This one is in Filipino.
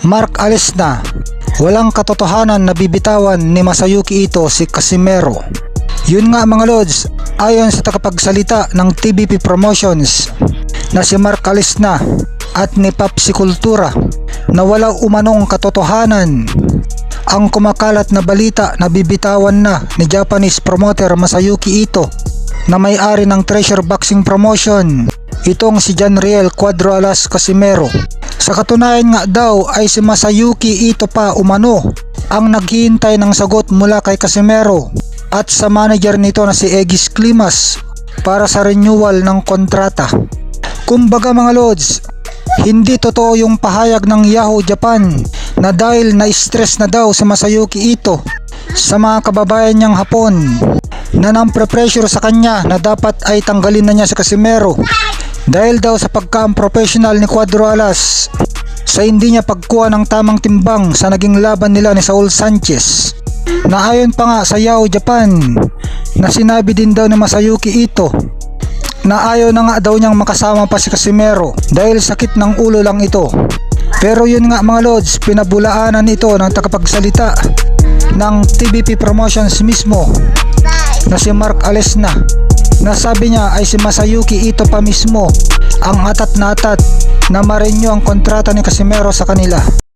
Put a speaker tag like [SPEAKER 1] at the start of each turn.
[SPEAKER 1] Mark alis na. Walang katotohanan na bibitawan ni Masayuki Ito si Casimero. Yun nga mga lods, ayon sa takapagsalita ng TBP Promotions na si Mark alis na at ni Papsi Kultura na wala umanong katotohanan ang kumakalat na balita na bibitawan na ni Japanese promoter Masayuki Ito na may-ari ng Treasure Boxing Promotion itong si Janriel Cuadro Alas Casimero. Sa katunayan nga daw ay si Masayuki Ito pa umano ang naghihintay ng sagot mula kay Casimero at sa manager nito na si Egis Klimas para sa renewal ng kontrata. Kumbaga mga lods, hindi totoo yung pahayag ng Yahoo Japan na dahil na-stress na daw si Masayuki Ito sa mga kababayan niyang Hapon na nang pressure sa kanya na dapat ay tanggalin na niya si Casimero dahil daw sa pagka-unprofessional ni Cuadro Alas sa hindi niya pagkuha ng tamang timbang sa naging laban nila ni Saul Sanchez na ayon pa nga sa Yahoo Japan na sinabi din daw ni Masayuki Ito na ayaw na nga daw niyang makasama pa si Casimero dahil sakit ng ulo lang ito. Pero yun nga mga lods, pinabulaanan ito ng takapagsalita ng TBP Promotions mismo na si Mark Alesna na sabi niya ay si Masayuki ito pa mismo ang atat na atat na marinyo ang kontrata ni Casimero sa kanila.